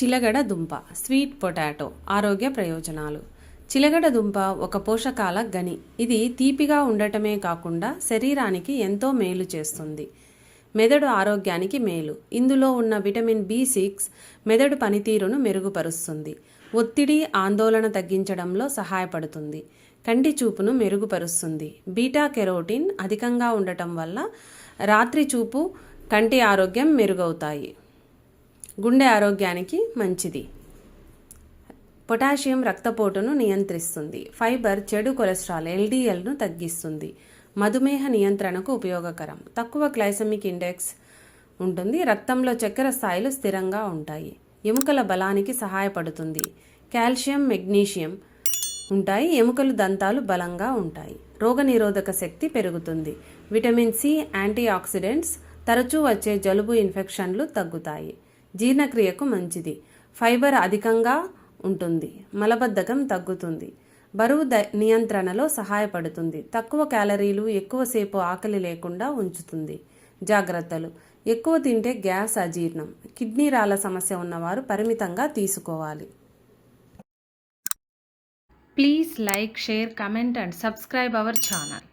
చిలగడ దుంప sweet potato ఆరోగ్య ప్రయోజనాలు. చిలగడ దుంప ఒక పోషకాల గని. ఇది తీపిగా ఉండటమే కాకుండా శరీరానికి ఎంతో మేలు చేస్తుంది. మెదడు ఆరోగ్యానికి మేలు. ఇందులో ఉన్న విటమిన్ బి సిక్స్ మెదడు పనితీరును మెరుగుపరుస్తుంది. ఒత్తిడి ఆందోళన తగ్గించడంలో సహాయపడుతుంది. కంటి చూపును మెరుగుపరుస్తుంది. బీటా కెరోటిన్ అధికంగా ఉండటం వల్ల రాత్రి చూపు కంటి ఆరోగ్యం మెరుగవుతాయి. గుండె ఆరోగ్యానికి మంచిది. పొటాషియం రక్తపోటును నియంత్రిస్తుంది. ఫైబర్ చెడు కొలెస్ట్రాల్ ఎల్డిఎల్ను తగ్గిస్తుంది. మధుమేహ నియంత్రణకు ఉపయోగకరం. తక్కువ గ్లైసమిక్ ఇండెక్స్ ఉంటుంది. రక్తంలో చక్కెర స్థాయిలు స్థిరంగా ఉంటాయి. ఎముకల బలానికి సహాయపడుతుంది. కాల్షియం మెగ్నీషియం ఉంటాయి. ఎముకలు దంతాలు బలంగా ఉంటాయి. రోగనిరోధక శక్తి పెరుగుతుంది. విటమిన్ సి యాంటీ ఆక్సిడెంట్స్ తరచూ వచ్చే జలుబు ఇన్ఫెక్షన్లు తగ్గుతాయి. జీర్ణక్రియకు మంచిది. ఫైబర్ అధికంగా ఉంటుంది. మలబద్ధకం తగ్గుతుంది. బరువు ద నియంత్రణలో సహాయపడుతుంది. తక్కువ క్యాలరీలు ఎక్కువసేపు ఆకలి లేకుండా ఉంచుతుంది. జాగ్రత్తలు. ఎక్కువ తింటే గ్యాస్ అజీర్ణం. కిడ్నీ రాళ్ళ సమస్య ఉన్నవారు పరిమితంగా తీసుకోవాలి. Please like share comment and subscribe our channel.